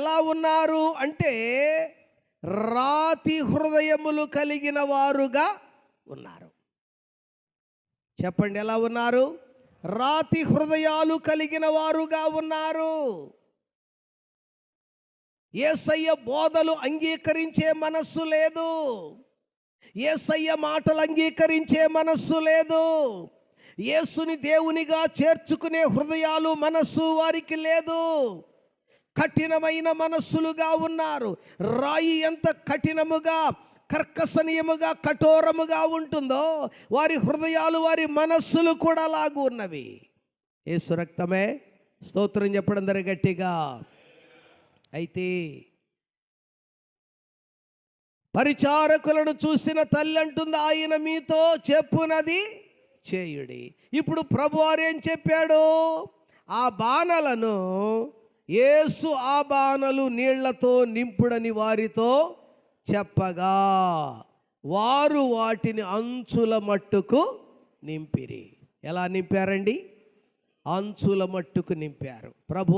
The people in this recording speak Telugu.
ఎలా ఉన్నారు అంటే రాతి హృదయములు కలిగిన వారుగా ఉన్నారు. చెప్పండి ఎలా ఉన్నారు? రాతి హృదయాలు కలిగిన వారుగా ఉన్నారు. ఏసయ్య బోధలు అంగీకరించే మనస్సు లేదు. ఏసయ్య మాటలు అంగీకరించే మనస్సు లేదు. యేసుని దేవునిగా చేర్చుకునే హృదయాలు మనస్సు వారికి లేదు. కఠినమైన మనస్సులుగా ఉన్నారు. రాయి ఎంత కఠినముగా కర్కసనీయముగా కఠోరముగా ఉంటుందో వారి హృదయాలు వారి మనస్సులు కూడా అలాగూ ఉన్నవి. ఏ సురక్తమే స్తోత్రం చెప్పడం గట్టిగా. అయితే పరిచారకులను చూసిన తల్లి అంటుంది ఆయన మీతో చెప్పునది చేయుడి. ఇప్పుడు ప్రభువారు ఏం చెప్పాడు? ఆ బాణలను ఏసు ఆ బాణలు నీళ్ళతో నింపుడని వారితో చెప్పగా వారు వాటిని అంచుల మట్టుకు నింపిరి. ఎలా నింపారండి? అంచుల మట్టుకు నింపారు. ప్రభు